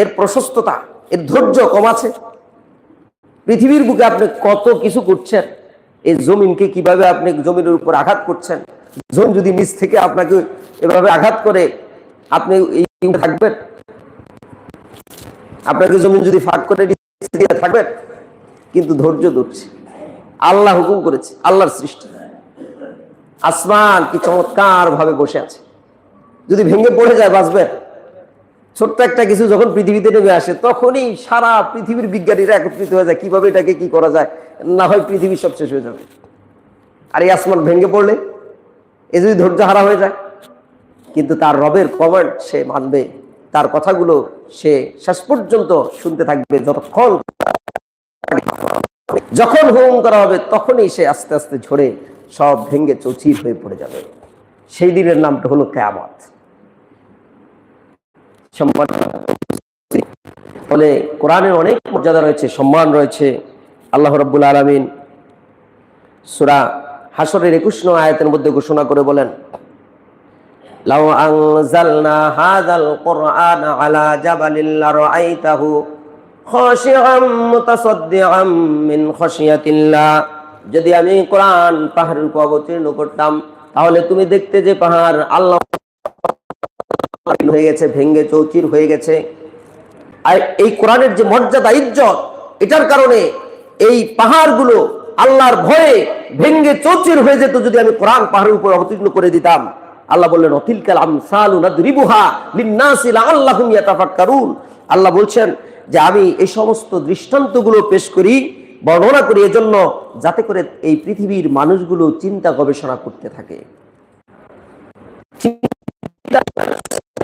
এর প্রশস্ততা, এর ধৈর্য কম আছে। পৃথিবীর বুকে আপনি কত কিছু করছেন, এই জমিনকে কীভাবে আপনি জমিনের উপর আঘাত করছেন জমিন যদি নিচ থেকে আপনাকে এভাবে আঘাত করে, আপনি থাকবেন? আপনাকে জমিন যদি ফাঁক করে থাকবেন, কিন্তু ধৈর্য ধরছে। আল্লাহ হুকুম করেছে, আল্লাহর সৃষ্টি। আসমান কি চমৎকার ভাবে বসে আছে। যদি ভেঙে পড়ে যায়, বাঁচবেন। ছোট্ট একটা কিছু যখন পৃথিবীতে নেমে আসে, তখনই সারা পৃথিবীর বিজ্ঞানীরা একত্রিত হয়ে যায়, কীভাবে এটাকে কি করা যায়? না হয় পৃথিবী সব শেষ হয়ে যাবে। আর এই আসমান ভেঙে পড়লে, এ যদি ধৈর্য হারা হয়ে যায়, কিন্তু তার রবের কমান্ড সে মানবে, তার কথাগুলো সে শেষ পর্যন্ত শুনতে থাকবে, যতক্ষণ যখন হুম করা হবে, তখনই সে আস্তে আস্তে ঝরে সব ভেঙ্গে চৌচির হয়ে পড়ে যাবে। সেই দিনের নামটা হলো কেয়ামত। সম্মান ফলে কোরআনের অনেক মর্যাদা রয়েছে, সম্মান রয়েছে। আল্লাহ রব্বুল আলমিন সুরা হাসরের একুশ নং আয়াতের মধ্যে ঘোষণা করে বলেন যদি আমি কোরআন পাহাড়ের উপর অবতীর্ণ করতাম, তাহলে তুমি দেখতে যে পাহাড় আল্লাহ হয়ে গেছে, ভেঙ্গে চৌচির হয়ে গেছে। আর এই কোরআনের যে মর্যাদা, ইজ্জত, এটার কারণে এই পাহাড়গুলো আল্লাহর ভয়ে ভেঙ্গে চৌচির হয়ে যেত যদি আমি কোরআন পাহাড়ের উপর অবতীর্ণ করে দিতাম। আল্লাহ বললেন অতিল কালাম সালু নাদরিবুহা লিন্নাসি লাআল্লাহুম ইয়াতাফাক্কারুন। আল্লাহ বলছেন যে, আমি এই সমস্ত দৃষ্টান্তগুলো পেশ করি, বর্ণনা করি এজন্য যাতে করে এই পৃথিবীর মানুষগুলো চিন্তা গবেষণা করতে থাকে।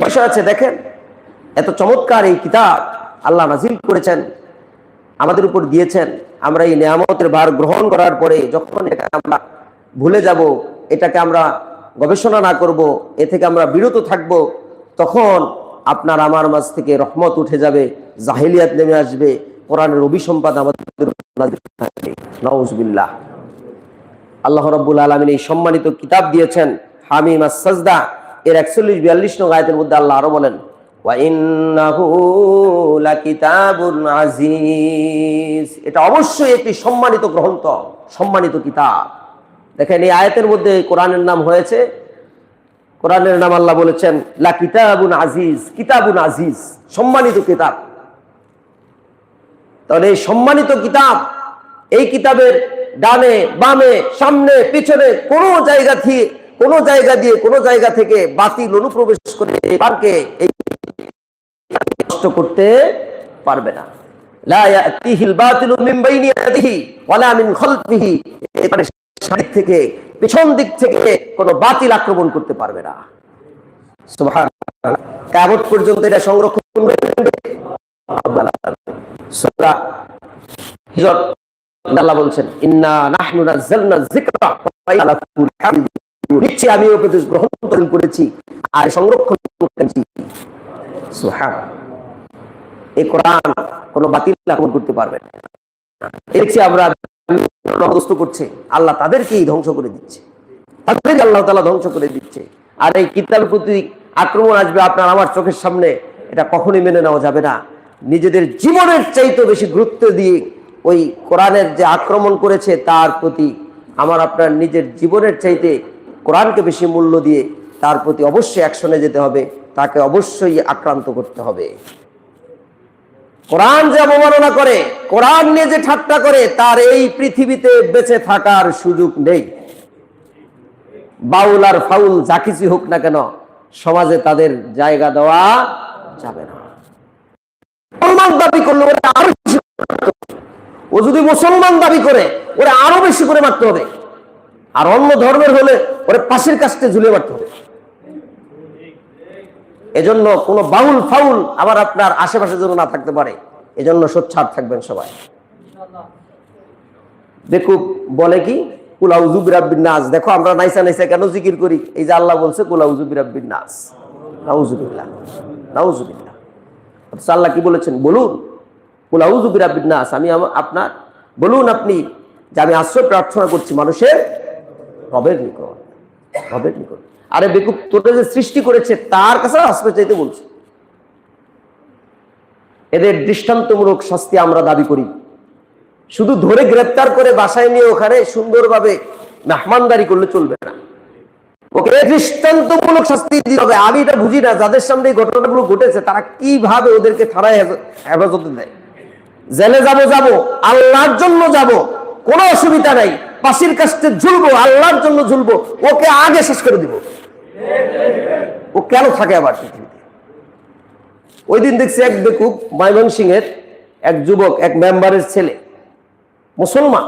বিষয় আছে, দেখেন। এত চমৎকার এই কিতাব আল্লাহ নাজিল করেছেন, আমাদের উপর দিয়েছেন। আমরা এই নিয়ামতের ভার গ্রহণ করার পরে যখন এটা আমরা ভুলে যাব, এটাকে আমরা গবেষণা না করব, এ থেকে আমরা বিরত থাকব, তখন আপনার আমার মাঝ থেকে রহমত উঠে যাবে, জাহিলিয়াত নেমে আসবে, কোরআনের অভিসম্পাদ আমাদের নওজবিল্লাহ আল্লাহ রব্বুল আলমিন এই সম্মানিত কিতাব দিয়েছেন, হামিম সাজদা এর একচল্লিশ, বিয়াল্লিশ নং আয়তের মধ্যে আল্লাহ আরও বলেন এটা অবশ্যই একটি সম্মানিত গ্রন্থ, সম্মানিত কিতাব। দেখেন, এই আয়াতের মধ্যে কোরআনের নাম হয়েছে। কোরআনের নাম আল্লাহ বলেছেন লা কিতাবুন আজিজ কিতাবুন আজিজ, সম্মানিত কিতাব। তাহলে এই সম্মানিত কিতাব, এই কিতাবের ডানে, বামে, সামনে, পিছনে কোনো জায়গা থেকে কোনো জায়গা দিয়ে কোনো জায়গা থেকে বাতিল অনুপ্রবেশ করে পারকে এই নষ্ট করতে পারবে না। থেকে, পেছন দিক থেকে কোনো বাতিল আক্রমণ করতে পারবে না। সুবহানাল্লাহ। পর্যন্ত এটা সংরক্ষণ আল্লাহ বলছেন, ইন্না নাহনু নাযালনা যিকরা নিশ্চয় আমি উপদেশ গ্রহণ করেছি আর সংরক্ষণ করেছি। এই কোরআন কোনো বাতিল আক্রমণ করতে পারবে দেখছি আমরা করছে, আল্লাহ তাদেরকেই ধ্বংস করে দিচ্ছে। তাদেরকে আল্লাহ তালা ধ্বংস করে দিচ্ছে। আর এই কিতাবের প্রতি আক্রমণ আসবে আপনার আমার চোখের সামনে, এটা কখনই মেনে নেওয়া যাবে না। নিজেদের জীবনের চাইতে বেশি গুরুত্ব দিয়ে ওই কোরআনের যে আক্রমণ করেছে, তার প্রতি আমার আপনার নিজের জীবনের চাইতে কোরআনকে বেশি মূল্য দিয়ে তার প্রতি অবশ্যই অ্যাকশনে যেতে হবে, তাকে অবশ্যই আক্রান্ত করতে হবে। কোরআন যে অবমাননা করে, কোরআন নিয়ে যে ঠাট্টা করে, তার এই পৃথিবীতে বেঁচে থাকার সুযোগ নেই। বাউল আর ফাউল যা কিছু হোক না কেন, সমাজে তাদের জায়গা দেওয়া যাবে না। দাবি করলে ওরা আরও বেশি ও যদি মুসলমান দাবি করে, ওরা আরও বেশি করে মারতে হবে। আর অন্য ধর্মের হলে ওরা পাশের কাছতে ঝুলে মারতে হবে। এজন্য কোন বাউল ফাউল আবার আপনার আশেপাশে যেন না থাকতে পারে, এজন্য সোচ্ছাদ থাকবেন সবাই। দেখুক, বলে কি? কুলাউজু বিরাব্বিন নাস। দেখো, আমরা নাইসা নাইসা কেন জিকির করি? এই যে আল্লাহ বলছে কুলাউজু বিরাব্বিন নাস। নাউজুবিল্লাহ নাউজুবিল্লাহ আল্লাহ কি বলেছেন? বলুন কুলাউজু বিরাব্বিন নাস আমি আপনার বলুন আপনি যে আমি আশ্রয় প্রার্থনা করছি মানুষের রবের নিকট রবের নিকট। আরে বেকুব তোটা যে সৃষ্টি করেছে, তার কাছে আশ্রয় চাইতে বলছে। এদের দৃষ্টান্তমূলক শাস্তি আমরা দাবি করি। শুধু ধরে গ্রেপ্তার করে বাসায় নিয়ে ওখানে সুন্দরভাবে মেহমানদারি করলে চলবে না। ওকে, দৃষ্টান্তমূলক শাস্তি দিতে হবে। আমি এটা বুঝি না, যাদের সামনে এই ঘটনাগুলো ঘটেছে, তারা কীভাবে ওদেরকে থানায় হেফাজতে দেয়? জেলে যাব যাব, আল্লাহর জন্য যাব, কোনো অসুবিধা নাই। পাশির কাছে ঝুলবো, আল্লাহর জন্য ঝুলবো, ওকে আগে শেষ করে দিব। ও কেন থাকে আবার পৃথিবীতে? ওই দিন দেখছি এক বেকুব ময়মনসিং এর এক যুবক, এক মেম্বারের ছেলে, মুসলমান।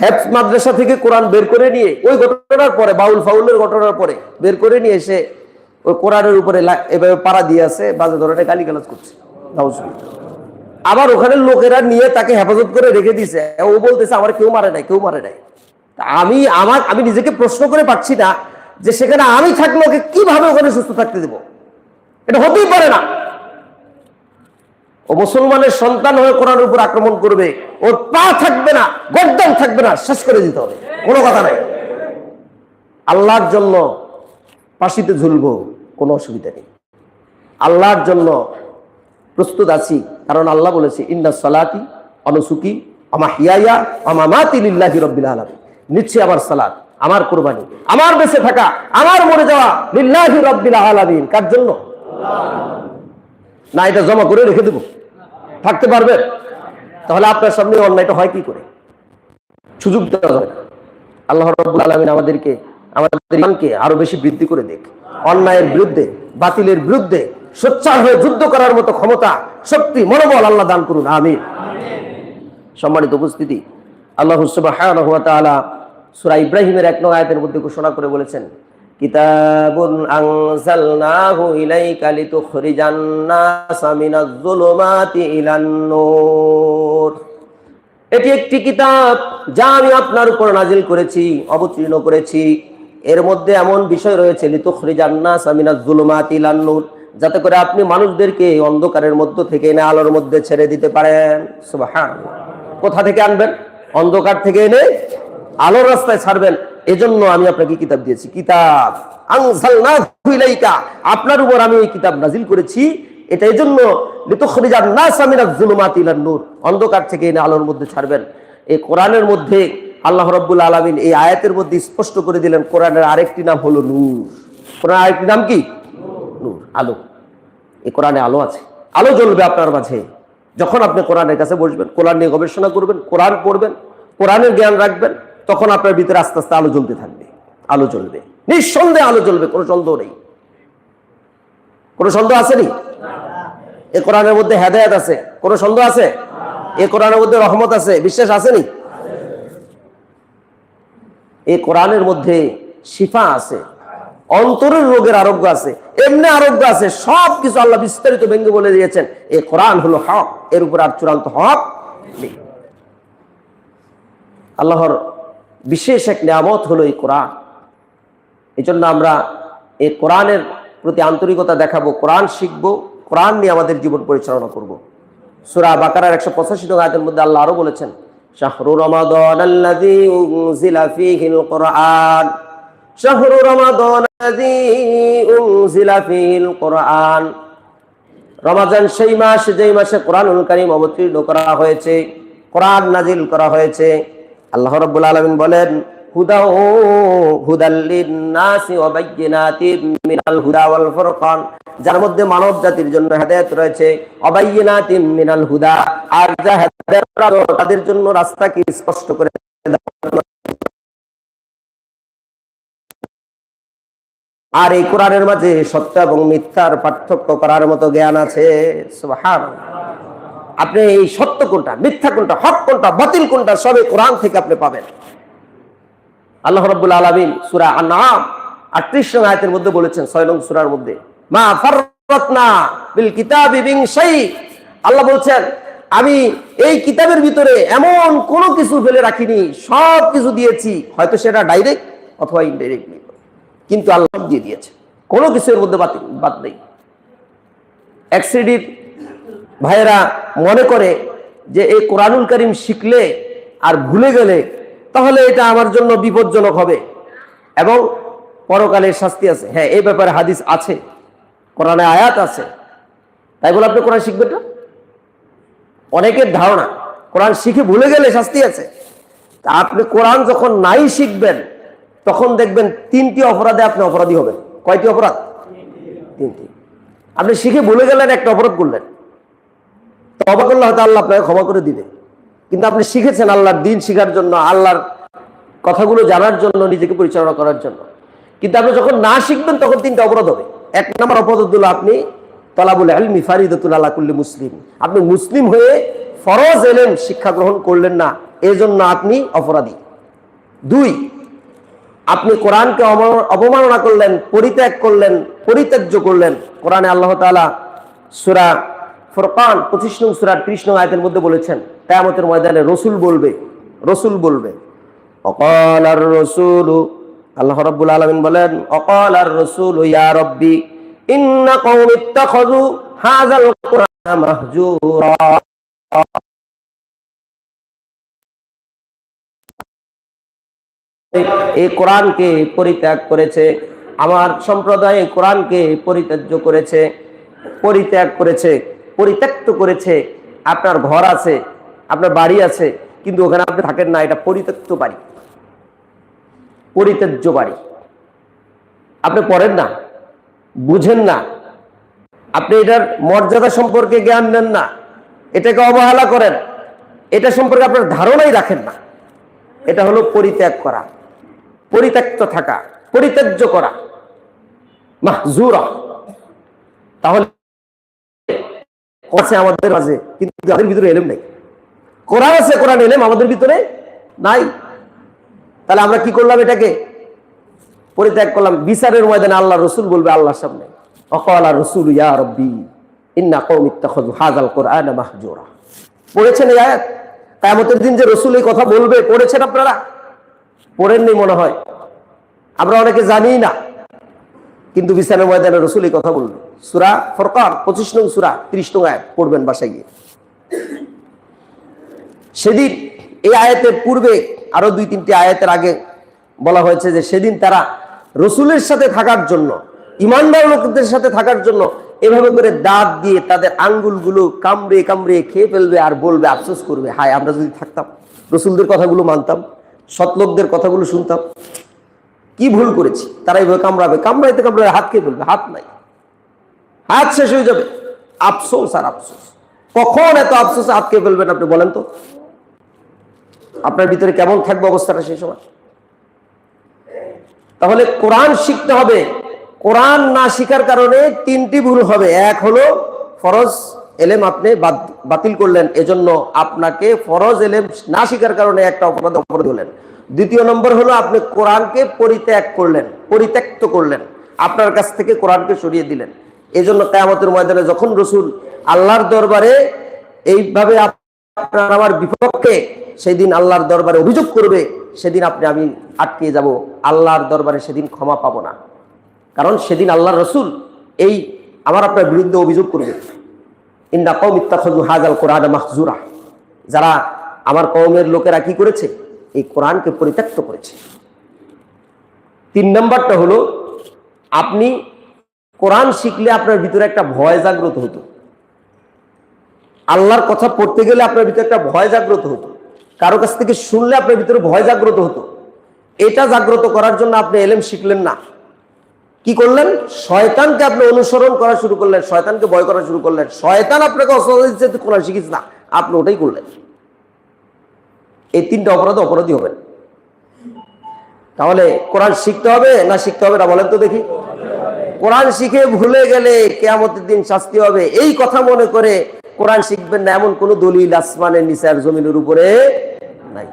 হ্যাপস মাদ্রাসা থেকে কোরআন বের করে নিয়ে, ওই ঘটনার পরে, বাউল ফাউলের ঘটনার পরে বের করে নিয়ে এসে ওই কোরআনের উপরে এভাবে পাড়া দিয়ে আছে, বাজে ধরনের গালি গালাজ করছে। আবার ওখানে লোকেরা নিয়ে তাকে হেফাজত করে রেখে দিছে। ও বলতেছে, আমার কেউ মারে নাই, কেউ মারে নাই। আমি আমার, আমি নিজেকে প্রশ্ন করে পাচ্ছি না যে সেখানে আমি থাকলে ওকে কীভাবে ওখানে সুস্থ থাকতে দেব? এটা হতেই পারে না। ও মুসলমানের সন্তান হয়ে কোরআনের উপর আক্রমণ করবে। ওর পা থাকবে না, গর্দান থাকবে না, শেষ করে দিতে হবে। কোনো কথা নাই। আল্লাহর জন্য পাশিতে ঝুলবো, কোনো অসুবিধা নেই। আল্লাহর জন্য প্রস্তুত আছি। কারণ আল্লাহ বলেছে, ইন্না সালাতি অনুসুকি আমা হিয়াইয়া আমা মাতি লিল্লাহি রব্বিল আলামিন। নিচ্ছে আমার সালাত, আমার কোরবানি, আমার বেঁচে থাকা, আমার মরে যাওয়া লিল্লাহি রব্বিল আলামিন। কার জন্য? না, এটা জমা করে রেখে দেব। থাকতে পারবেন তাহলে আপনার সামনে অন্যায়টা হয় কি করে? সুযোগ দেওয়া যাবে আল্লাহ রব্বুল আলমিন আমাদেরকে, আমাদের ইমানকে আরও বেশি বৃদ্ধি করে দেখ। অন্যায়ের বিরুদ্ধে, বাতিলের বিরুদ্ধে সোচ্চার হয়ে যুদ্ধ করার মতো ক্ষমতা, শক্তি, মনোবল আল্লাহ দান করুন, আমিন। সম্মানিত উপস্থিতি, আল্লাহ ওয়া ইব্রাহিমের এক নং আয়াতের মধ্যে ঘোষণা করে বলেছেন, কিতাবুন আনজালনাহু ইলাইকা লিতুখরিজান নাসা এটি একটি কিতাব যা আমি আপনার উপর নাজিল করেছি, অবতীর্ণ করেছি। এর মধ্যে এমন বিষয় রয়েছে লিতুখরিজান নাসা মিনাজ যুলুমাতি ইলান যাতে করে আপনি মানুষদেরকে অন্ধকারের মধ্য থেকে, এনে আলোর মধ্যে ছেড়ে দিতে পারেন। সুবহানাল্লাহ কোথা থেকে আনবেন? অন্ধকার থেকে এনে আলোর রাস্তায় ছাড়বেন। এজন্য আমি আপনাকে কিতাব দিয়েছি। কিতাব। আপনার উপর আমি এই কিতাব নাজিল করেছি। এটা এই জন্য অন্ধকার থেকে এনে আলোর মধ্যে ছাড়বেন। এই কোরআনের মধ্যে আল্লাহ রাব্বুল আলামিন এই আয়াতের মধ্যে স্পষ্ট করে দিলেন, কোরআনের আরেকটি নাম হলো নূর। কোরআনের আরেকটি নাম কি? নূর, আলো। এই কোরআনে আলো আছে। আলো জ্বলবে আপনার মাঝে। যখন আপনি কোরআনের কাছে বসবেন, কোরআন নিয়ে গবেষণা করবেন, কোরআন পড়বেন, কোরআনের জ্ঞান রাখবেন, তখন আপনার ভিতরে আস্তে আস্তে আলো জ্বলতে থাকবে। আলো জ্বলবে। নিঃসন্দেহে আলো জ্বলবে, কোনো সন্দেহ নেই। কোনো সন্দেহ আছে নি? এ কোরআনের মধ্যে হেদায়ত আছে। কোনো সন্দেহ আছে? এ কোরআনের মধ্যে রহমত আছে। বিশ্বাস আছে নি? এই কোরআনের মধ্যে শিফা আছে। অন্তরের রোগের আরোগ্য আছে, এমনি আরোগ্য আছে সব কিছু আল্লাহ বিস্তারিত ব্যঙ্গে বলে দিয়েছেন। এই কোরআন হলো হক, এর উপর আর চূড়ান্ত হক আল্লাহর বিশেষ এক নিয়ামত হলো এই কোরআন। এই জন্য আমরা এই কোরআনের প্রতি আন্তরিকতা দেখাবো, কোরআন শিখব, কোরআন নিয়ে আমাদের জীবন পরিচালনা করব। সুরা বাকারার একশো পঁচাশি আয়াতের মধ্যে আল্লাহ আরও বলেছেন, শাহরু রমাদান আল্লাযী শাহরু রমাদান আল্লাযী উনজিলা ফীহিল কোরআন। রমাজান সেই মাস যেই মাসে কারীম অবতীর্ণ করা হয়েছে, কোরআন নাজিল করা হয়েছে। আল্লাহ রাব্বুল আলামিন বলেন হুদা ও মিনাল হুদা ওয়াল যার মধ্যে মানব জাতির জন্য হেদায়েত রয়েছে, অবাইয়িনাতিন মিনাল হুদা। আর যা তাদের জন্য রাস্তাকে স্পষ্ট করে আর এই কোরআনের মাঝে সত্য এবং মিথ্যার পার্থক্য করার মতো জ্ঞান আছে। আপনি এই সত্য কোনটা, মিথ্যা কোনটা, হক কোনটা, বাতিল কোনটা সবে কোরআন থেকে আপনি পাবেন। আল্লাহ রাব্বুল আলামিন সূরা আন-নাম 38 নং আয়াতের মধ্যে বলেছেন 6 নং সূরার মধ্যে, মা ফাররাতনা বিল কিতাবি মিন আল্লাহ বলছেন, আমি এই কিতাবের ভিতরে এমন কোনো কিছু ফেলে রাখিনি সব কিছু দিয়েছি। হয়তো সেটা ডাইরেক্ট অথবা ইনডাইরেক্টলি কিন্তু আল্লাহ দিয়ে দিয়েছে। কোনো কিছুর মধ্যে বাতিল, বাদ নেই। এক শ্রেণির ভাইয়েরা মনে করে যে এই কোরআনুল করিম শিখলে আর ভুলে গেলে তাহলে এটা আমার জন্য বিপজ্জনক হবে। এবং পরকালের শাস্তি আছে। হ্যাঁ এই ব্যাপারে হাদিস আছে। কোরআনে আয়াত আছে। তাই বলে আপনি কোরআন শিখবেন না? অনেকের ধারণা, কোরআন শিখে ভুলে গেলে শাস্তি আছে। তা আপনি কোরআন যখন নাই শিখবেন তখন দেখবেন তিনটি অপরাধে আপনি অপরাধী হবেন। কয়টি অপরাধ? তিনটি। আপনি শিখে ভুলে গেলেন একটা অপরাধ করলেন। তবা করলে হয়তো আল্লাহ আপনাকে ক্ষমা করে দিবে। কিন্তু আপনি শিখেছেন আল্লাহর দিন শিখার জন্য, আল্লাহর কথাগুলো জানার জন্য, নিজেকে পরিচালনা করার জন্য। কিন্তু আপনি যখন না শিখবেন, তখন তিনটা অপরাধ হবে। এক নম্বর অপরাধ হলো আপনি তলাবুল আলমি ফারিদতুল আল্লাহ কুল্লি মুসলিম। আপনি মুসলিম হয়ে ফরজ এলেন, শিক্ষা গ্রহণ করলেন না। এজন্য আপনি অপরাধী। দুই আপনি কোরআনকে অব- অবমাননা করলেন, পরিত্যাগ করলেন, পরিত্যাজ্য করলেন। কোরআনে আল্লাহ তাআলা সুরা ফুরকান পঁচিশ নং সূরা ত্রিশ নং আয়তের মধ্যে বলেছেন, কিয়ামতের ময়দানে রসুল বলবে রসুল বলবে, অকাল আর রসুল আল্লাহ রাব্বুল আলামিন বলেন, অকাল আর রসুল ইয়া রব্বি, ইন্না কওমি ইত্তাখাযু হাযাল কুরআনা মাহজুরা। এই কোরআনকে পরিত্যাগ করেছে, আমার সম্প্রদায় কোরআনকে পরিত্যাজ্য করেছে, পরিত্যাগ করেছে, পরিত্যক্ত করেছে। আপনার ঘর আছে, আপনার বাড়ি আছে, কিন্তু ওখানে আপনি থাকেন না, এটা পরিত্যক্ত বাড়ি। পরিত্যাজ্য বাড়ি। আপনি পড়েন না, বুঝেন না। আপনি এটার মর্যাদা সম্পর্কে জ্ঞান নেন না, এটাকে অবহেলা করেন। এটা সম্পর্কে আপনার ধারণাই রাখেন না। এটা হলো পরিত্যাগ করা। পরিত্যক্ত থাকা, পরিত্যাজ্য করা, মাহজুরা। তাহলে আছে আমাদের মাঝে, কিন্তু আমাদের ভিতরে এলেম নেই। কোরআন আছে, কোরআন এলেম, আমাদের ভিতরে নাই। তাহলে আমরা কি করলাম এটাকে? পরিত্যাগ করলাম। বিচারের ময়দানে আল্লাহ রসুল বলবে আল্লাহর সামনে, অকলা রসুল ইয়া রব্বি, ইন্না কৌম ইত্তাখাযু হাযাল কুরআনা মাহজুরা। পড়েছেন এই আয়াত? কিয়ামতের দিন যে রসুল এই কথা বলবে, পড়েছেন আপনারা? পড়েননি মনে হয়। আমরা অনেকে জানি না। কিন্তু বিচারের ময়দানে রসুল এই কথা বলবে সুরা ফরকান, পঁচিশ নং সুরা, ত্রিশ নং আয়াত, পড়বেন বাসায় গিয়ে। সেদিন এই আয়াতের পূর্বে আরও দুই তিনটি আয়াতের আগে বলা হয়েছে যে সেদিন তারা রসুলের সাথে থাকার জন্য, ইমানদার লোকদের সাথে থাকার জন্য এভাবে করে দাঁত দিয়ে তাদের আঙ্গুলগুলো কামড়ে কামড়ে খেয়ে ফেলবে আর বলবে, আফসোস করবে। হায়, আমরা যদি থাকতাম, রসুলদের কথাগুলো মানতাম। সৎলোকদের কথাগুলো শুনতাম। কি ভুল করেছি? তারা এইভাবে কামড়াবে। কামড়াইতে কামড়াবে হাত খেয়ে ফেলবে হাত নাই। হাত শেষ হয়ে যাবে। আফসোস আর আফসোস। কখন এত আফসোস হাত খেয়ে ফেলবেন আপনি বলেন তো? আপনার ভিতরে কেমন থাকবে অবস্থাটা সেই সময়? তাহলে কোরআন শিখতে হবে। কোরআন না শিখার কারণে তিনটি ভুল হবে। এক হলো ফরজ এলেম আপনি বাতিল করলেন, এজন্য আপনাকে ফরজ এলেম না শিখার কারণে একটা অপরাধ অপরাধ হলেন। দ্বিতীয় নম্বর হলো আপনি কোরআনকে পরিত্যাগ করলেন, পরিত্যক্ত করলেন, আপনার কাছ থেকে কোরআনকে সরিয়ে দিলেন। এজন্য কেয়ামতের ময়দানে যখন রসুল আল্লাহর দরবারে এইভাবে আপনার আমার বিপক্ষে সেদিন আল্লাহর দরবারে অভিযোগ করবে, সেদিন আপনি আমি আটকে যাব, আল্লাহর দরবারে সেদিন ক্ষমা পাবো না। কারণ সেদিন আল্লাহর রসুল এই আমার আপনার বিরুদ্ধে অভিযোগ করবে। ইন্না কৌম ইত্তাখাযু হাযাল কোরআন মাহজুরা যারা আমার কওমের লোকেরা কি করেছে? এই কোরআনকে পরিত্যক্ত করেছে। তিন নম্বরটা হলো, আপনি কোরআন শিখলে আপনার ভিতরে একটা ভয় জাগ্রত হতো। আল্লাহর কথা পড়তে গেলে আপনার ভিতরে একটা ভয় জাগ্রত হতো। কারও কাছ থেকে শুনলে আপনার ভিতরে ভয় জাগ্রত হতো। এটা জাগ্রত করার জন্য আপনি এলেম শিখলেন না। কি করলেন? শয়তানকে আপনি অনুসরণ করা শুরু করলেন, শয়তানকে ভয় করা শুরু করলেন। শয়তান আপনাকে অসহজ দিচ্ছে কোরআন শিখিস না। আপনি ওটাই করলেন। এই তিনটা অপরাধ অপরাধী হবেন। তাহলে কোরআন শিখতে হবে, না শিখতে হবে না বলেন তো দেখি। কোরআন শিখে ভুলে গেলে কেয়ামতের দিন শাস্তি হবে। এই কথা মনে করে কোরআন শিখবেন না, এমন কোন দলিল আসমানের নিচে আর জমিনের উপরে নাই।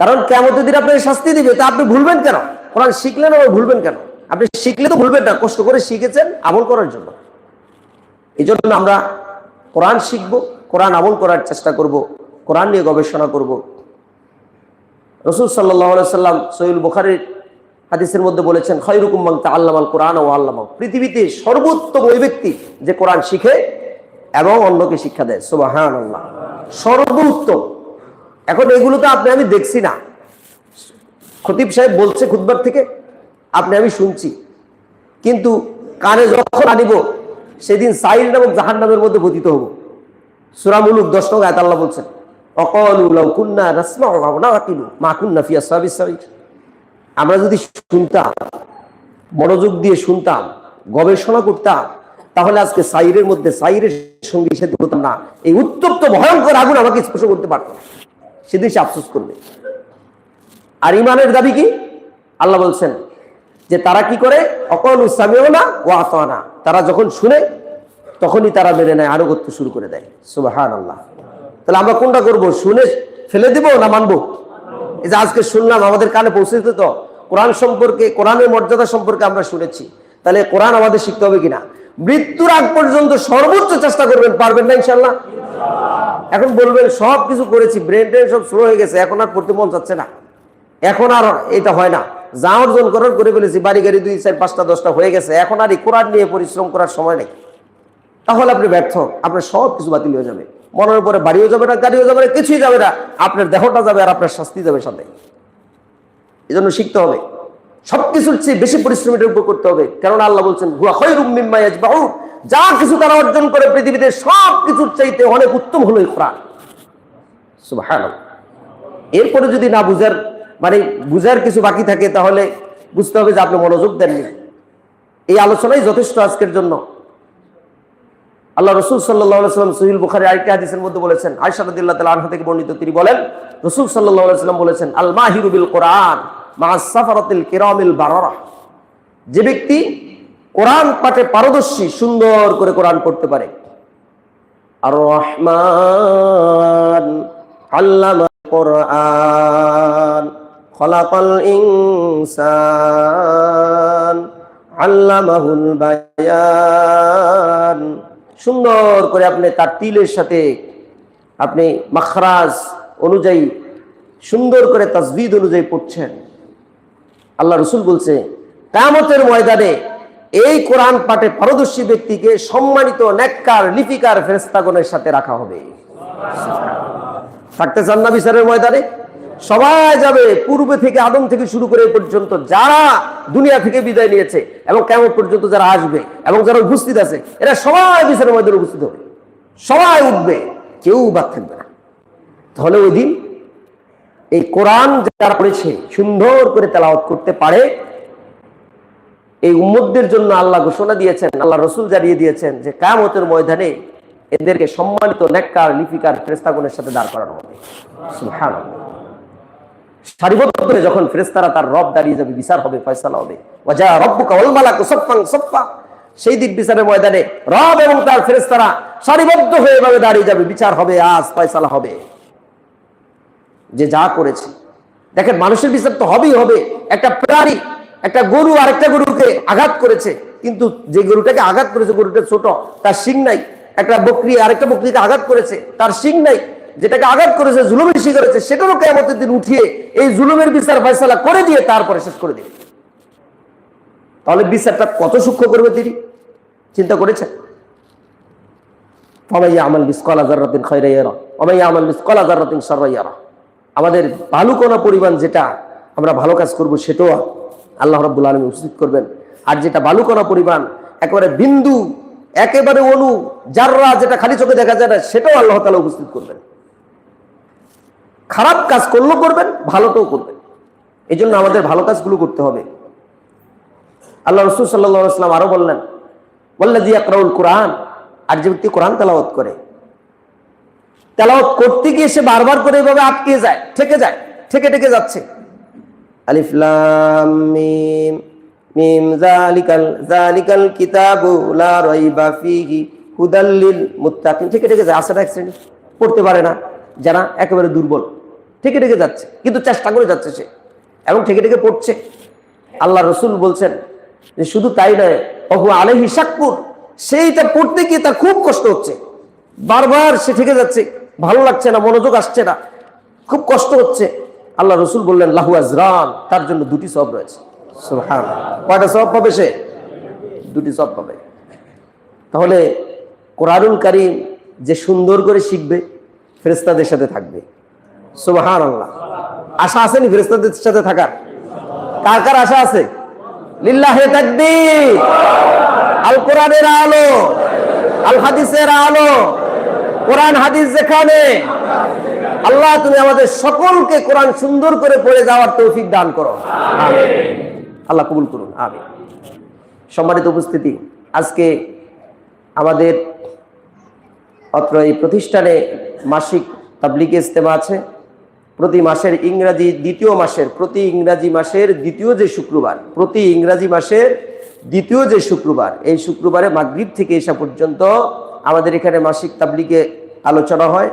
কারণ কেমতের দিন আপনাকে শাস্তি দিবে, তা আপনি ভুলবেন কেন? কোরআন শিখলেন আবার ভুলবেন কেন? আপনি শিখলে তো ভুলবেন না, কষ্ট করে শিখেছেন আমল করার জন্য। এই জন্য আমরা কোরআন শিখব, কোরআন আমল করার চেষ্টা করব, কোরআন নিয়ে গবেষণা করব। রসুল সাল্লাম সৈল বুখারির হাদিসের মধ্যে বলেছেন খৈরুকুম মাংতা আল্লামাল কোরআন ও আল্লামা পৃথিবীতে সর্বোত্তম ওই ব্যক্তি যে কোরআন শিখে এবং অন্যকে শিক্ষা দেয়। সুবাহান সর্বোত্তম। এখন এগুলো তো আপনি, আমি দেখছি না। খতিব সাহেব বলছে খুদবার থেকে, আপনি, আমি শুনছি। কিন্তু কানে যখন আনিব, সেদিন সাইল নামক জাহান নামের মধ্যে পতিত হব। সুরা মুলুক দশ নং আয়াত আল্লাহ বলছেন আমরা যদি শুনতাম, মনোযোগ দিয়ে শুনতাম, গবেষণা করতাম, তাহলে আজকে সাইরের মধ্যে, সাইরের সঙ্গে সাথে হতাম না। এই উত্তপ্ত, ভয়ঙ্কর আগুন আমাকে স্পর্শ করতে পারত সেদিন সে আফসোস করবে। আর ইমানের দাবি কি? আল্লাহ বলছেন যে তারা কি করে? অকল ইসলামেও না ও আতনা। তারা যখন শুনে, তখনই তারা মেনে নেয়, আরও করতে শুরু করে দেয়। সুবাহান আল্লাহ তাহলে আমরা কোনটা করব? শুনে ফেলে দিব না মানবো? এই যে আজকে শুনলাম, আমাদের কানে পৌঁছেছে তো। কোরআন সম্পর্কে, কোরআনের মর্যাদা সম্পর্কে আমরা শুনেছি। তাহলে কোরআন আমাদের শিখতে হবে কিনা? মৃত্যুর আগ পর্যন্ত সর্বোচ্চ চেষ্টা করবেন, পারবেন না ইনশাল্লাহ এখন বলবেন সব কিছু করেছি ব্রেন ট্রেন সব স্লো হয়ে গেছে, এখন আর পড়তে মন যাচ্ছে না। এখন আর এটা হয় না। যা অর্জন করার করে ফেলেছি, বাড়ি গাড়ি দুই চার পাঁচটা দশটা হয়ে গেছে, এখন আর এই কোরআন নিয়ে পরিশ্রম করার সময় নেই। তাহলে আপনি ব্যর্থ, আপনার সব কিছু বাতিল হয়ে যাবে। মনের উপরে বাড়িও যাবে না, গাড়িও যাবে না, কিছুই যাবে না। আপনার দেহটা যাবে আর আপনার শাস্তি যাবে সাথে। এই জন্য শিখতে হবে। সবকিছুর চেয়ে বেশি পরিশ্রম এটার উপর করতে হবে। কেননা আল্লাহ বলছেন, হুয়া যা কিছু তারা অর্জন করে পৃথিবীতে সব কিছুর চাইতে অনেক উত্তম হলো এরপরে যদি না বুঝার মানে বুঝার কিছু বাকি থাকে, তাহলে বুঝতে হবে যে আপনি মনোযোগ দেননি এই আলোচনাই যথেষ্ট আজকের জন্য। আল্লাহ রসুল সাল্লাম বুখারি আরেকটি হাদিসের মধ্যে বলেছেন থেকে বর্ণিত তিনি বলেন, রসুল সাল্লাম বলেছেন কোরআন কিরামিল যে ব্যক্তি কোরআন পাঠে পারদর্শী, সুন্দর করে কোরআন পড়তে পারে। আর রহমান আল্লামা কোরআন। খলাকাল ইনসান, আল্লামাহুল বায়ান। সুন্দর করে আপনি তার তিলের সাথে আপনি মাখরাজ অনুযায়ী, সুন্দর করে তাজবিদ অনুযায়ী পড়ছেন। আল্লাহ রসুল বলছে কামতের ময়দানে এই কোরআন পাঠে পারদর্শী ব্যক্তিকে সম্মানিত নেককার, লিপিকার ফেরেস্তাগণের সাথে রাখা হবে। থাকতে চান না বিচারের ময়দানে? সবাই যাবে পূর্বে থেকে, আদম থেকে শুরু করে পর্যন্ত যারা দুনিয়া থেকে বিদায় নিয়েছে এবং কেমন পর্যন্ত যারা আসবে এবং যারা উপস্থিত আছে, এরা সবাই বিচারের ময়দানে উপস্থিত হবে। সবাই উঠবে, কেউ বাদ থাকবে না। তাহলে ওই দিন এই কোরআন যারা পড়েছে, সুন্দর করে তেলাওয়াত করতে পারে। এই উম্মতদের জন্য আল্লাহ ঘোষণা দিয়েছেন, আল্লাহ রসুল জানিয়ে দিয়েছেন যে কামতের ময়দানে এদেরকে সম্মানিত নেককার লিপিকার ফেরেস্তাগুনের সাথে দাঁড় করানো হবে। সারিবদ্ধ যখন ফেরেস্তারা তার রব দাঁড়িয়ে যাবে, বিচার হবে, ফয়সালা হবে। ওয়াজা রব্বুকা ওয়াল মালাকু সাফফান সাফফা। সেই দিন বিচারের ময়দানে রব এবং তার ফেরেস্তারা সারিবদ্ধ হয়ে এভাবে দাঁড়িয়ে যাবে, বিচার হবে, আজ ফয়সালা হবে। যে যা করেছে। দেখেন, মানুষের বিচার তো হবেই হবে। একটা প্রাণী, একটা গরু আরেকটা গরুকে আঘাত করেছে, কিন্তু যে গরুটাকে আঘাত করেছে, গরুটা ছোট, তার শিং নাই। একটা বকরি আরেকটা বকরিকে আঘাত করেছে, তার শিং নাই। যেটাকে আঘাত করেছে জুলুমের শিং করেছে, সেটারও কেমতের দিন উঠিয়ে এই জুলুমের বিচার ফয়সালা করে দিয়ে তারপরে শেষ করে দিবে। তাহলে বিচারটা কত সূক্ষ্ম করবে তিনি? চিন্তা করেছেন? আমাদের ভালুকণা পরিমাণ যেটা আমরা ভালো কাজ করব সেটাও আল্লাহ রাব্বুল আলামিন উপস্থিত করবেন। আর যেটা বালুকণা পরিমাণ, একেবারে বিন্দু, একেবারে অনু যাররা যেটা খালি চোখে দেখা যায় না, সেটাও আল্লাহ তাআলা উপস্থিত করবেন। খারাপ কাজ করলেও করবেন, ভালোটাও করবেন। এই জন্য আমাদের ভালো কাজগুলো করতে হবে। আল্লাহ রসুল সাল্লাম আরও বললেন বললে দিয়া করাউল কোরআন আর যে ব্যক্তি কোরআন তেলাওয়াত করে, তেলাওয়াত করতে গিয়ে সে বারবার করে এভাবে আটকে যায়, ঠেকে যায়, ঠেকে ঠেকে যাচ্ছে। মিম মিম ঠেকে ঠেকে যায় পড়তে পারে না, যারা একেবারে দুর্বল। ঠেকে ঠেকে যাচ্ছে, কিন্তু চেষ্টা করে যাচ্ছে সে এবং ঠেকে ঠেকে পড়ছে। আল্লাহ রসুল বলছেন যে শুধু তাই নয় অহু আলহি শাকপুর সেইটা পড়তে গিয়ে তার খুব কষ্ট হচ্ছে। বারবার সে ঠেকে যাচ্ছে, ভালো লাগছে না, মনোযোগ আসছে না, খুব কষ্ট হচ্ছে। আল্লাহ রসুল বললেন, লাহু আজরান, তার জন্য দুটি সব রয়েছে। কয়টা সব পাবে সে? দুটি সব পাবে। তাহলে কোরআনুল কারিম যে সুন্দর করে শিখবে ফেরেস্তাদের সাথে থাকবে। সুবহান আল্লাহ আশা আসেনি ফেরেস্তাদের সাথে থাকার? কার কার আশা আছে? লিল্লাহে তাকবীর। আল কোরআনের আলো আল হাদিসের আলো, কোরআন হাদিস যেখানে। আল্লাহ, তুমি আমাদের সকলকে কোরআন সুন্দর করে পড়ে যাওয়ার তৌফিক দান করো। আল্লাহ কবুল করুন। আমি সম্মানিত উপস্থিতি, আজকে আমাদের অত্র এই প্রতিষ্ঠানে মাসিক তাবলিগ ইস্তেমা আছে। প্রতি মাসের ইংরাজি দ্বিতীয় মাসের, প্রতি ইংরাজি মাসের দ্বিতীয় যে শুক্রবার, প্রতি ইংরাজি মাসের দ্বিতীয় যে শুক্রবার, এই শুক্রবারে মাগরিব থেকে এসা পর্যন্ত আমাদের এখানে মাসিক তাবলিগে আলোচনা হয়।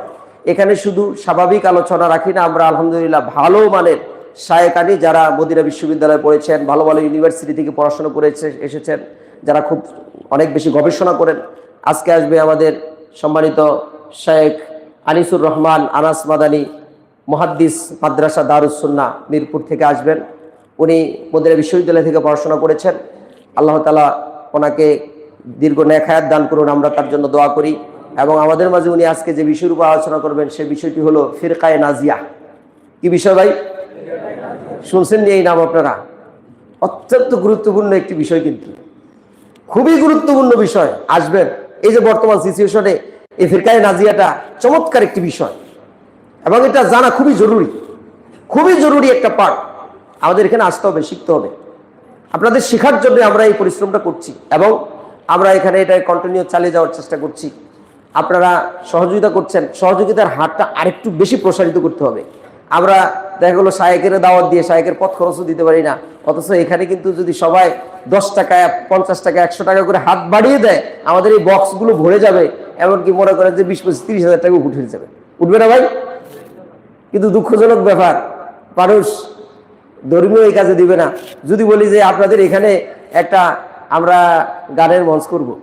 এখানে শুধু স্বাভাবিক আলোচনা রাখি না, আমরা আলহামদুলিল্লাহ ভালো মানের শায়েকানি যারা মদিনা বিশ্ববিদ্যালয়ে পড়েছেন, ভালো ভালো ইউনিভার্সিটি থেকে পড়াশোনা করেছে, এসেছেন, যারা খুব অনেক বেশি গবেষণা করেন। আজকে আসবে আমাদের সম্মানিত শেখ আনিসুর রহমান, আনাস মাদানী মহাদ্দিস মাদ্রাসা দারুসুন্না মিরপুর থেকে আসবেন। উনি মদিনা বিশ্ববিদ্যালয় থেকে পড়াশোনা করেছেন। আল্লাহ তালা ওনাকে দীর্ঘ নেখায়াত দান করুন, আমরা তার জন্য দোয়া করি। এবং আমাদের মাঝে উনি আজকে যে বিষয়ের উপর আলোচনা করবেন সে বিষয়টি হলো ফিরকায়ে নাজিয়া। কি বিষয় ভাই? শুনছেন এই নাম আপনারা? অত্যন্ত গুরুত্বপূর্ণ একটি বিষয় কিন্তু। খুবই গুরুত্বপূর্ণ বিষয়। আসবেন। এই যে বর্তমান সিচুয়েশনে এই ফিরকায়ে নাজিয়াটা চমৎকার একটি বিষয়। এবং এটা জানা খুবই জরুরি। খুবই জরুরি একটা পার্ট আমাদের এখানে আসতে হবে, শিখতে হবে। আপনাদের শেখার জন্য আমরা এই পরিশ্রমটা করছি এবং আমরা এখানে এটা কন্টিনিউ চালিয়ে যাওয়ার চেষ্টা করছি। আপনারা সহযোগিতা করছেন, সহযোগিতার হারটা আরেকটু বেশি প্রসারিত করতে হবে। আমরা দেখা গেলো শায়েকের দাওয়াত দিয়ে শায়েকের পথ খরচও দিতে পারি না। অথচ এখানে কিন্তু যদি সবাই দশ টাকা পঞ্চাশ টাকা একশো টাকা করে হাত বাড়িয়ে দেয়, আমাদের এই বক্সগুলো ভরে যাবে। এমনকি মনে করেন যে বিশ পঁচিশ, তিরিশ হাজার টাকা উঠে যাবে। উঠবে না ভাই? কিন্তু দুঃখজনক ব্যাপার, মানুষ ধর্মীয় এই কাজে দিবে না। যদি বলি যে আপনাদের এখানে একটা আমরা গানের মঞ্চ করব।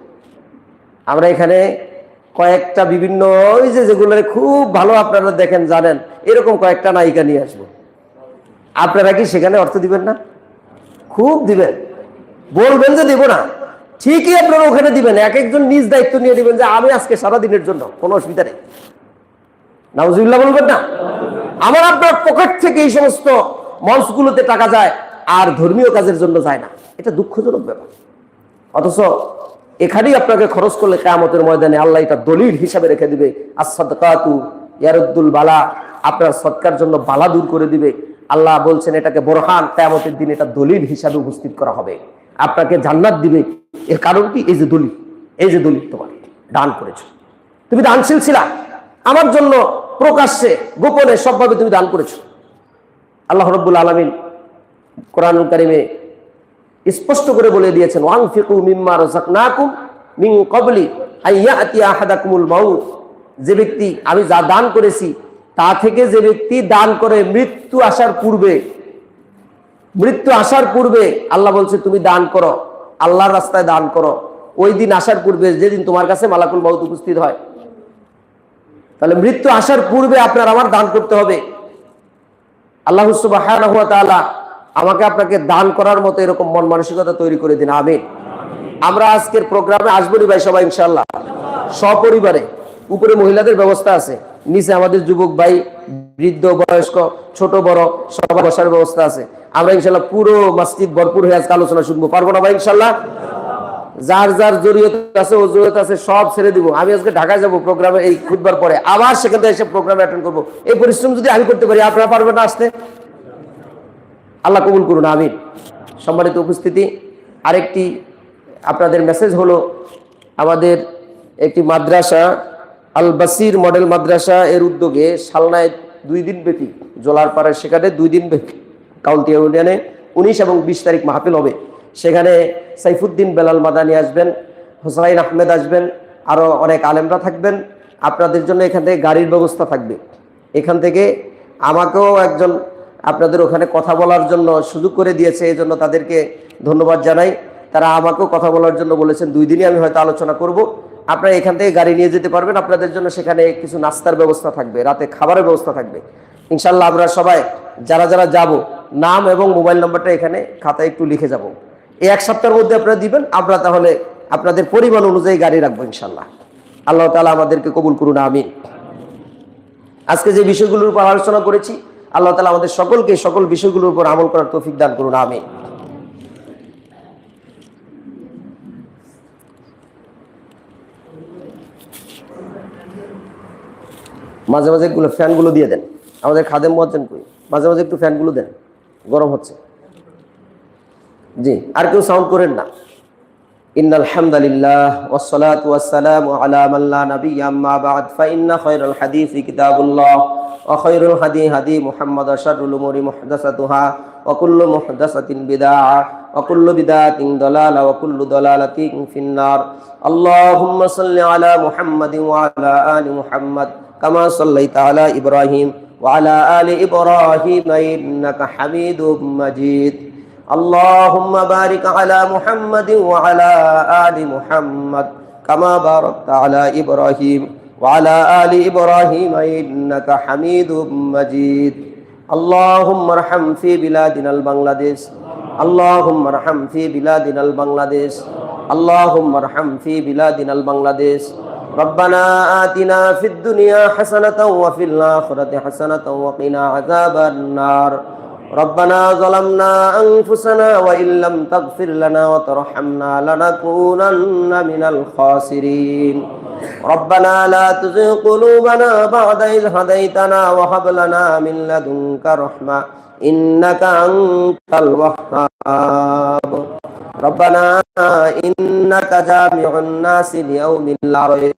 আমরা এখানে কয়েকটা বিভিন্ন, ওই যে যেগুলো খুব ভালো আপনারা দেখেন, জানেন, এরকম কয়েকটা নায়িকা নিয়ে আসব। আপনারা কি সেখানে অর্থ দিবেন না? খুব দিবেন। বলবেন যে দেব না। ঠিকই আপনারা ওখানে দিবেন। এক একজন নিজ দায়িত্ব নিয়ে দিবেন যে আমি আজকে সারা দিনের জন্য, কোনো অসুবিধা নেই। নাউজুবিল্লাহ বলবেন না? আমার আপনার পকেট থেকে এই সমস্ত মঞ্চগুলোতে টাকা যায়, আর ধর্মীয় কাজের জন্য যায় না। এটা দুঃখজনক ব্যাপার। অথচ এখানেই আপনাকে খরচ করলে কেয়ামতের ময়দানে আল্লাহ এটা দলিল হিসাবে রেখে দিবে। আসাদু বালা, আপনার সৎকার জন্য বালা দূর করে দিবে। আল্লাহ বলছেন, এটাকে বোরহান, কেয়ামতের দিন এটা দলিল হিসাবে উপস্থিত করা হবে। আপনাকে জান্নাত দিবে। এর কারণ কি? এই যে দলিল। এই যে দলিল তোমার দান করেছ। তুমি দানশীল ছিলা। আমার জন্য প্রকাশ্যে, গোপনে সবভাবে তুমি দান করেছ। আল্লাহ রব্বুল আলমিন কোরআন কারিমে স্পষ্ট করে বলে দিয়েছেন ওয়াং ফিকু মিম্মা রাযাকনাকুম মিন ক্বাবলি আইয়াতি আহাদাকুমুল মাউত। যে ব্যক্তি, আমি যা দান করেছি, তা থেকে যে ব্যক্তি দান করে মৃত্যু আসার পূর্বে, মৃত্যু আসার পূর্বে আল্লাহ বলছে, তুমি দান করো, আল্লাহর রাস্তায় দান করো। ওই দিন আসার পূর্বে যেদিন তোমার কাছে মালাকুল মাউত উপস্থিত হয় তাহলে মৃত্যু আসার পূর্বে আপনার আমার দান করতে হবে। আল্লাহ সুবহানাহু আমাকে আপনাকে দান করার মতো এরকম মন মানসিকতা তৈরি করে দিন, আমিন। আমরা আজকের প্রোগ্রামে আসবনি ভাই সবাই ইনশাল্লাহ সপরিবারে উপরে মহিলাদের ব্যবস্থা আছে, নিচে আমাদের যুবক ভাই, বৃদ্ধ, বয়স্ক, ছোট, বড়, সবার বসার ব্যবস্থা আছে। আমরা ইনশাল্লাহ পুরো মসজিদ ভরপুর হয়ে আজকে আলোচনা শুনব, পারব না ভাই ইনশাল্লাহ যার যার জড়িয়ত আছে, ও জড়িয়ত আছে, সব ছেড়ে দিব। আমি আজকে ঢাকায় যাব প্রোগ্রামে এই খুদবার পরে। আবার সেখান এসে প্রোগ্রামে অ্যাটেন্ড করব। এই পরিশ্রম যদি আমি করতে পারি, আপনারা পারবেন না আসতে? আল্লাহ কবুল করুন, আমিন। সম্মানিত উপস্থিতি, আরেকটি আপনাদের মেসেজ হলো আমাদের একটি মাদ্রাসা, আল বাসির মডেল মাদ্রাসা, এর উদ্যোগে সালনায় দুই দিন ব্যাপী জোলারপাড়ায় সেখানে দুই দিন ব্যাপী কাউন্টি ইউনিয়নে উনিশ এবং বিশ তারিখ মাহফিল হবে। সেখানে সাইফুদ্দিন বেলাল মাদানি আসবেন, হোসাইন আহমেদ আসবেন আরও অনেক আলেমরা থাকবেন। আপনাদের জন্য এখান থেকে গাড়ির ব্যবস্থা থাকবে। এখান থেকে আমাকেও একজন আপনাদের ওখানে কথা বলার জন্য সুযোগ করে দিয়েছে, এই জন্য তাদেরকে ধন্যবাদ জানাই। তারা আমাকেও কথা বলার জন্য বলেছেন, দুই দিনই আমি হয়তো আলোচনা করব। আপনারা এখান থেকে গাড়ি নিয়ে যেতে পারবেন, আপনাদের জন্য সেখানে কিছু নাস্তার ব্যবস্থা থাকবে, রাতে খাবারের ব্যবস্থা থাকবে। ইনশাল্লাহ আমরা সবাই, যারা যারা যাব, নাম এবং মোবাইল নাম্বারটা এখানে খাতায় একটু লিখে যাব। এই এক সপ্তাহের মধ্যে আপনারা দিবেন, আমরা তাহলে আপনাদের পরিমাণ অনুযায়ী গাড়ি রাখব ইনশাল্লাহ আল্লাহ তালা আমাদেরকে কবুল করুন আমি আজকে যে বিষয়গুলোর উপর আলোচনা করেছি, আল্লাহ তালা আমাদের সকলকে সকল বিষয়গুলোর উপর আমল করার তৌফিক দান করুন আমি মাঝে মাঝে ফ্যানগুলো দিয়ে দেন। আমাদের খাদেম মজ্জেন কই? মাঝে মাঝে একটু ফ্যানগুলো দেন, গরম হচ্ছে। জি আর কেউ সাউন্ড করেন না إن الحمد لله والصلاة والسلام على من لا نبي أما بعد فإن خير الحديث كتاب الله وخير الهدي هدي محمد وشر الأمور محدثتها وكل محدثة بدعة وكل بدعة ضلالة وكل ضلالة في النار اللهم صل على محمد وعلى آل محمد كما صليت على إبراهيم وعلى آل إبراهيم إنك حميد مجيد اللهم بارك على محمد وعلى آل محمد كما باركت على إبراهيم وعلى آل إبراهيم إنك حميد مجيد اللهم ارحم في بلادنا البنغلاديش اللهم ارحم في بلادنا البنغلاديش اللهم ارحم في بلادنا البنغلاديش ربنا آتنا في الدنيا حسنة وفي الآخرة حسنة وقنا عذاب النار ربنا ظلمنا أنفسنا وإن لم تغفر لنا وترحمنا لنكونن من الخاسرين ربنا لا تزغ قلوبنا بعد إذ هديتنا وهب لنا من لدنك رحمة إنك أنت الوهاب ربنا إنك جامع الناس ليوم لا ريب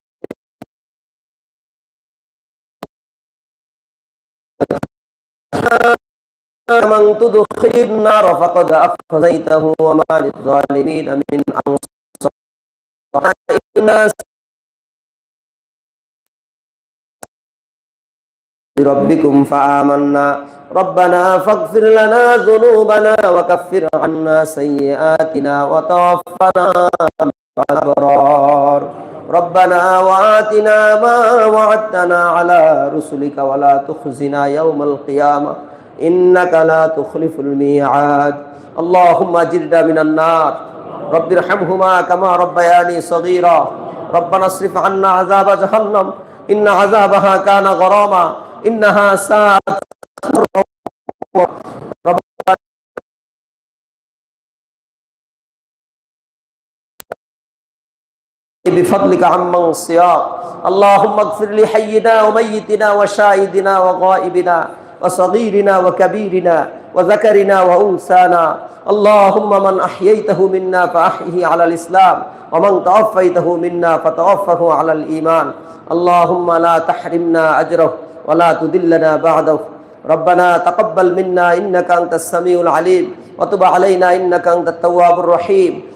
من تدخل النار فقد أخزيته وما للظالمين من أنصار. الناس بربكم فآمنا. ربنا فاغفر لنا ذنوبنا وكفر عنا سيئاتنا وتوفنا الأبرار. ربنا وآتنا ما وعدتنا على رسلك ولا تخزنا يوم القيامة. إنك لا تخلف الميعاد اللهم أجرنا من النار رب ارحمهما كما ربياني صغيرا ربنا اصرف عنا عذاب جهنم إن عذابها كان غراما إنها ساءت ربنا بفضلك عمن صيام اللهم اغفر لحينا وميتنا وشاهدنا وغائبنا وصغيرنا وكبيرنا وذكرنا وأنثانا اللهم من أحييته منا فأحيه على الإسلام ومن توفيته منا فتوفه على الإيمان اللهم لا تحرمنا أجره ولا تدلنا بعده ربنا تقبل منا إنك أنت السميع العليم وتب علينا إنك أنت التواب الرحيم